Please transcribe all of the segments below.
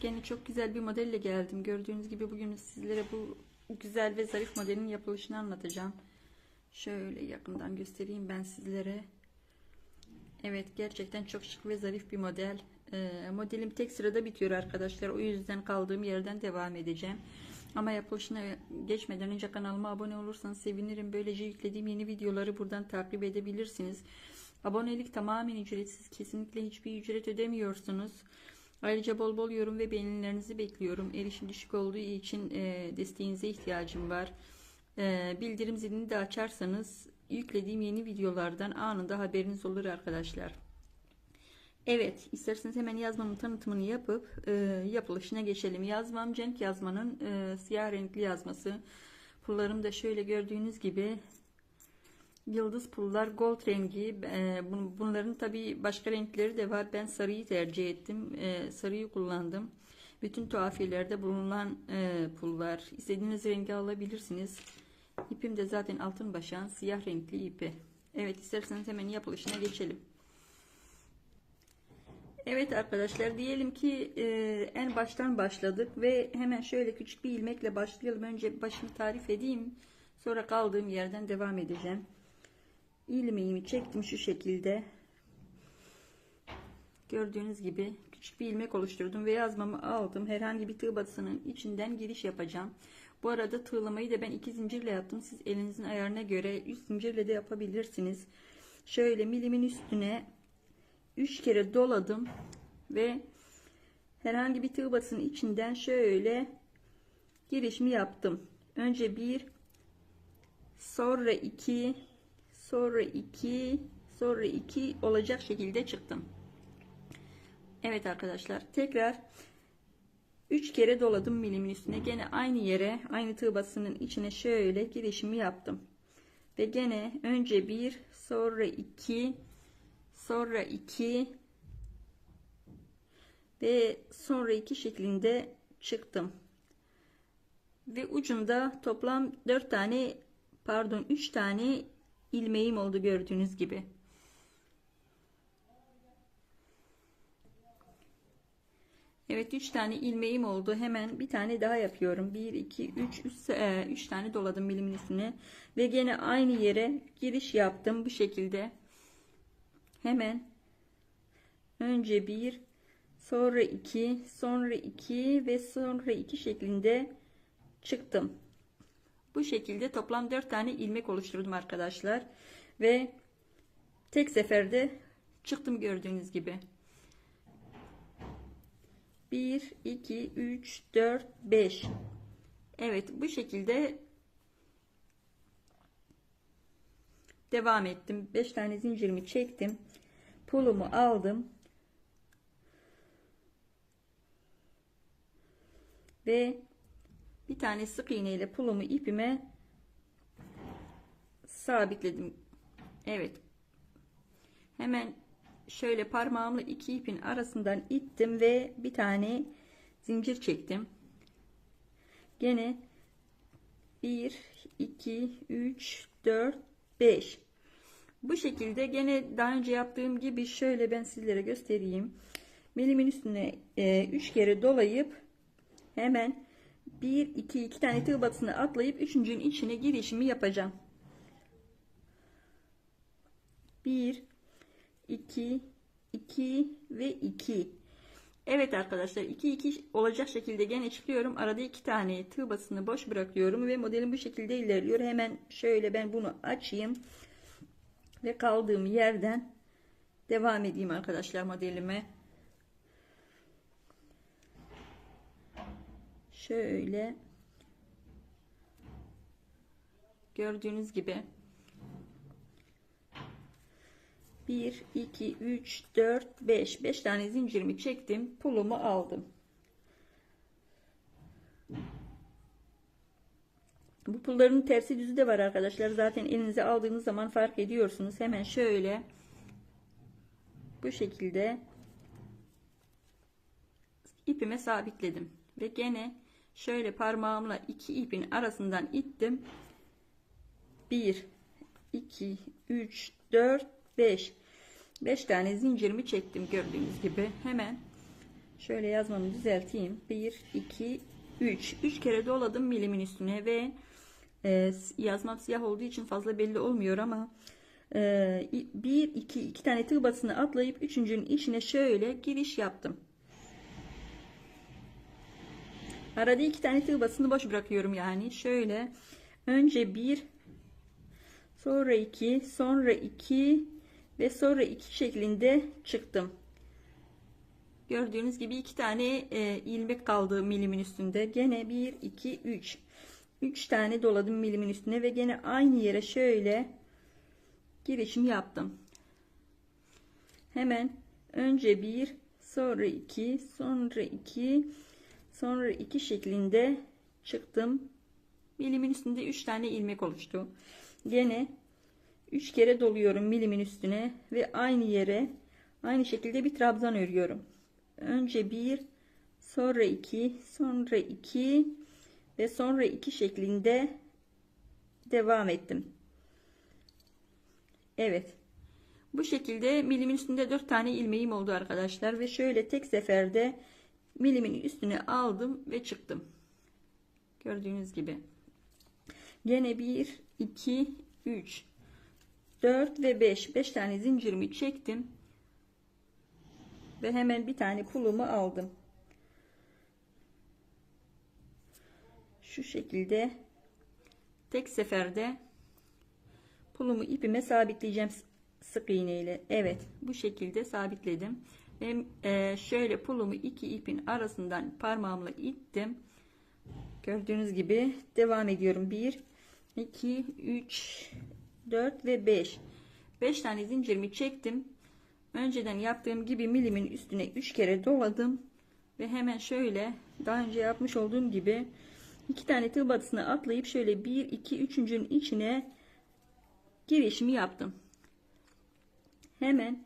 Gene çok güzel bir modelle geldim. Gördüğünüz gibi bugün sizlere bu güzel ve zarif modelin yapılışını anlatacağım. Şöyle yakından göstereyim ben sizlere. Evet gerçekten çok şık ve zarif bir model. Ee, modelim tek sırada bitiyor arkadaşlar. O yüzden kaldığım yerden devam edeceğim. Ama yapılışına geçmeden önce kanalıma abone olursanız sevinirim. Böylece yüklediğim yeni videoları buradan takip edebilirsiniz. Abonelik tamamen ücretsiz. Kesinlikle hiçbir ücret ödemiyorsunuz. Ayrıca bol bol yorum ve beğenilerinizi bekliyorum. Erişim düşük olduğu için e, desteğinize ihtiyacım var. E, bildirim zilini de açarsanız yüklediğim yeni videolardan anında haberiniz olur arkadaşlar. Evet, isterseniz hemen yazmamın tanıtımını yapıp e, yapılışına geçelim. Yazmam Cenk yazmanın e, siyah renkli yazması. Pullarım da şöyle gördüğünüz gibi Yıldız pullar gold rengi. Ee, bunların tabi başka renkleri de var. Ben sarıyı tercih ettim. Ee, sarıyı kullandım. Bütün tuhafiyelerde bulunan e, pullar. İstediğiniz rengi alabilirsiniz. İpim de zaten altın başan siyah renkli ipi. Evet isterseniz hemen yapılışına geçelim. Evet arkadaşlar diyelim ki e, en baştan başladık ve hemen şöyle küçük bir ilmekle başlayalım. Önce başını tarif edeyim. Sonra kaldığım yerden devam edeceğim ilmeğimi çektim şu şekilde. Gördüğünüz gibi küçük bir ilmek oluşturdum ve yazmamı aldım. Herhangi bir tığ batısının içinden giriş yapacağım. Bu arada tığlamayı da ben iki zincirle yaptım. Siz elinizin ayarına göre 3 zincirle de yapabilirsiniz. Şöyle milimin üstüne 3 kere doladım ve herhangi bir tığ batısının içinden şöyle girişimi yaptım. Önce bir sonra iki sonra 2 sonra 2 olacak şekilde çıktım. Evet arkadaşlar tekrar 3 kere doladım milimin üstüne gene aynı yere aynı tığ basının içine şöyle girişimi yaptım. Ve gene önce 1 sonra 2 sonra 2 ve sonra 2 şeklinde çıktım. Ve ucunda toplam 4 tane pardon 3 tane ilmeğim oldu gördüğünüz gibi. Evet 3 tane ilmeğim oldu. Hemen bir tane daha yapıyorum. 1 2 3 3 tane doladım milimin üstüne ve gene aynı yere giriş yaptım bu şekilde. Hemen önce 1 sonra 2 sonra 2 ve sonra 2 şeklinde çıktım. Bu şekilde toplam 4 tane ilmek oluşturdum arkadaşlar. Ve tek seferde çıktım gördüğünüz gibi. 1, 2, 3, 4, 5. Evet bu şekilde devam ettim. 5 tane zincirimi çektim. Pulumu aldım. Ve bir tane sık iğne ile pulumu ipime sabitledim. Evet. Hemen şöyle parmağımla iki ipin arasından ittim ve bir tane zincir çektim. Gene 1 2 3 4 5 bu şekilde gene daha önce yaptığım gibi şöyle ben sizlere göstereyim. Milimin üstüne 3 e, kere dolayıp hemen 1 2 2 tane tığ batısını atlayıp üçüncünün içine girişimi yapacağım. 1 2 2 ve 2 Evet arkadaşlar 2 2 olacak şekilde gene çıkıyorum. Arada iki tane tığ batısını boş bırakıyorum ve modelim bu şekilde ilerliyor. Hemen şöyle ben bunu açayım ve kaldığım yerden devam edeyim arkadaşlar modelime şöyle. Gördüğünüz gibi. 1 2 3 4 5 5 tane zincirimi çektim. Pulumu aldım. Bu pulların tersi düzü de var arkadaşlar. Zaten elinize aldığınız zaman fark ediyorsunuz. Hemen şöyle. Bu şekilde ipime sabitledim. Ve gene şöyle parmağımla iki ipin arasından ittim 1 2 3 4 5 5 tane zincirimi çektim gördüğünüz gibi hemen Şöyle yazmamı düzelteyim. 1, 2, 3. 3 kere doladım milimin üstüne ve e, yazmam siyah olduğu için fazla belli olmuyor ama e, 1, 2, 2 tane tığ batısını atlayıp üçüncünün içine şöyle giriş yaptım. Arada iki tane tığ batısını boş bırakıyorum yani. Şöyle önce bir sonra iki sonra iki ve sonra iki şeklinde çıktım. Gördüğünüz gibi iki tane e, ilmek kaldı milimin üstünde. Gene 1, 2, 3. 3 tane doladım milimin üstüne ve gene aynı yere şöyle girişim yaptım. Hemen önce 1, sonra 2, sonra 2, sonra 2 şeklinde çıktım. Milimin üstünde 3 tane ilmek oluştu. Gene 3 kere doluyorum milimin üstüne ve aynı yere aynı şekilde bir trabzan örüyorum önce bir sonra iki sonra iki ve sonra iki şeklinde devam ettim Evet bu şekilde milimin üstünde dört tane ilmeğim oldu arkadaşlar ve şöyle tek seferde milimin üstüne aldım ve çıktım gördüğünüz gibi gene 1 2 3 4 ve 5 5 tane zincirimi çektim ve hemen bir tane pulumu aldım. Şu şekilde tek seferde pulumu ipime sabitleyeceğim sık iğne ile. Evet bu şekilde sabitledim. Ve e, şöyle pulumu iki ipin arasından parmağımla ittim. Gördüğünüz gibi devam ediyorum. 1 2 3 4 ve 5 5 tane zincirimi çektim önceden yaptığım gibi milimin üstüne 3 kere doladım ve hemen şöyle daha önce yapmış olduğum gibi iki tane tığ batısını atlayıp şöyle 1 2 üçüncünün içine girişimi yaptım hemen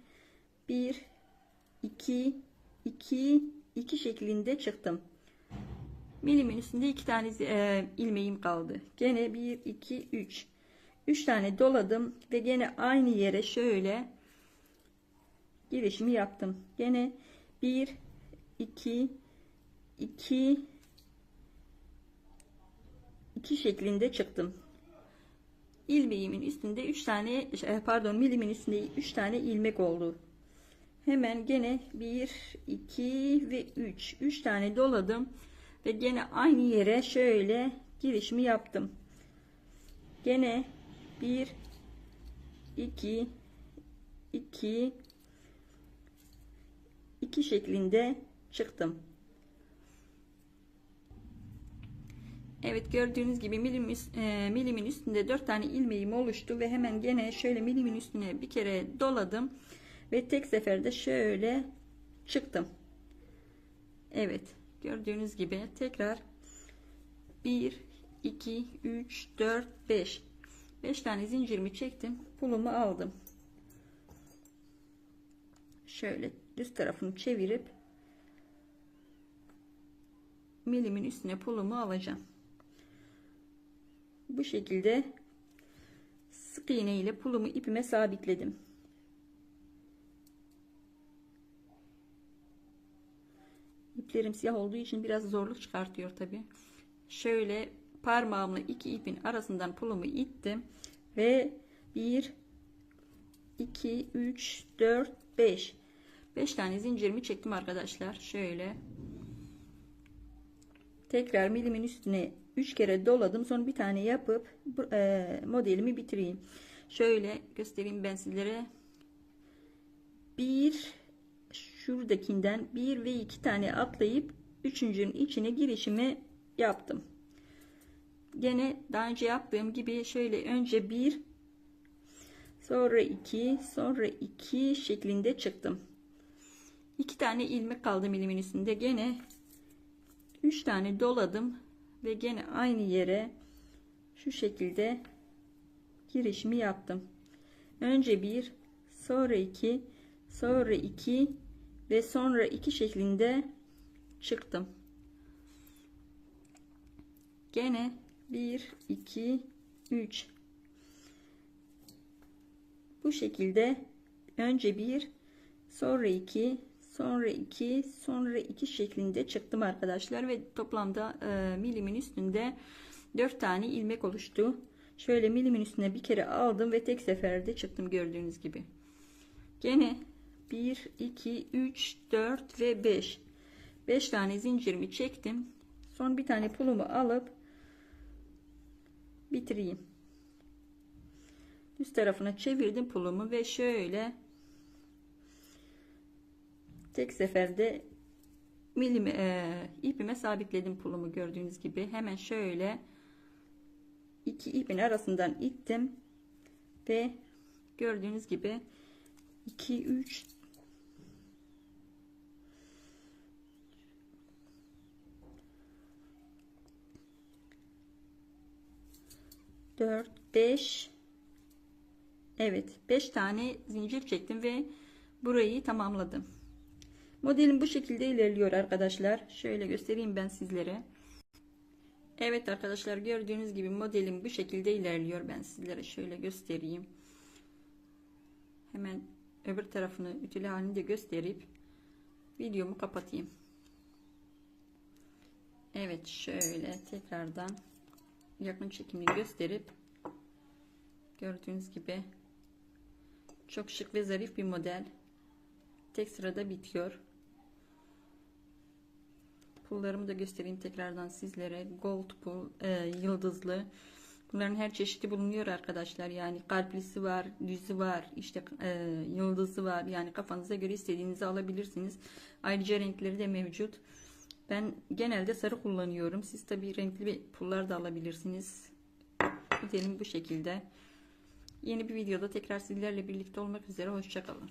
1 2 2 2 şeklinde çıktım milimin üstünde iki tane e, ilmeğim kaldı gene 1 2 3 3 tane doladım ve gene aynı yere şöyle girişimi yaptım. Gene 1 2 2 2 şeklinde çıktım. İlmeğimin üstünde 3 tane e, pardon milimin üstünde 3 tane ilmek oldu. Hemen gene 1 2 ve 3 3 tane doladım ve gene aynı yere şöyle girişimi yaptım. Gene 1 2 2 2 şeklinde çıktım. Evet gördüğünüz gibi milim, e, milimin üstünde 4 tane ilmeğim oluştu ve hemen gene şöyle milimin üstüne bir kere doladım ve tek seferde şöyle çıktım. Evet gördüğünüz gibi tekrar 1 2 3 4 5 5 tane zincirimi çektim pulumu aldım şöyle düz tarafını çevirip milimin üstüne pulumu alacağım. Bu şekilde sık iğne ile pulumu ipime sabitledim. İplerim siyah olduğu için biraz zorluk çıkartıyor tabi. Şöyle parmağımla iki ipin arasından pulumu ittim ve 1 2 3 4 5 5 tane zincirimi çektim arkadaşlar. Şöyle. Tekrar milimin üstüne 3 kere doladım. Sonra bir tane yapıp e, modelimi bitireyim. Şöyle göstereyim ben sizlere. Bir şuradakinden bir ve iki tane atlayıp üçüncünün içine girişimi yaptım. Gene daha önce yaptığım gibi şöyle önce bir sonra iki sonra iki şeklinde çıktım. İki tane ilmek kaldı milimin üstünde. Gene üç tane doladım ve gene aynı yere şu şekilde girişimi yaptım. Önce bir sonra iki sonra iki ve sonra iki şeklinde çıktım. Gene 1 2 3 bu şekilde önce bir sonra iki sonra 2 sonra 2 şeklinde çıktım arkadaşlar. Ve toplamda e, milimin üstünde 4 tane ilmek oluştu. Şöyle milimin üstüne bir kere aldım ve tek seferde çıktım gördüğünüz gibi. Gene 1 2 3 4 ve 5 5 tane zincirimi çektim. Son bir tane pulumu alıp bitireyim. Üst tarafına çevirdim pulumu ve şöyle tek seferde milim e, ipime sabitledim pulumu gördüğünüz gibi. Hemen şöyle iki ipin arasından ittim ve gördüğünüz gibi 2 3 4 5 Evet 5 tane zincir çektim ve burayı tamamladım. Modelim bu şekilde ilerliyor arkadaşlar. Şöyle göstereyim ben sizlere. Evet arkadaşlar gördüğünüz gibi modelim bu şekilde ilerliyor. Ben sizlere şöyle göstereyim. Hemen öbür tarafını ütülü halini de gösterip videomu kapatayım. Evet şöyle tekrardan yakın çekimi gösterip gördüğünüz gibi çok şık ve zarif bir model. Tek sırada bitiyor. Pullarımı da göstereyim tekrardan sizlere. Gold pul, e, yıldızlı. Bunların her çeşidi bulunuyor arkadaşlar. Yani kalplisi var, düzü var, işte e, yıldızı var. Yani kafanıza göre istediğinizi alabilirsiniz. Ayrıca renkleri de mevcut. Ben genelde sarı kullanıyorum. Siz tabi renkli pullar da alabilirsiniz. Modelim bu şekilde. Yeni bir videoda tekrar sizlerle birlikte olmak üzere. Hoşçakalın.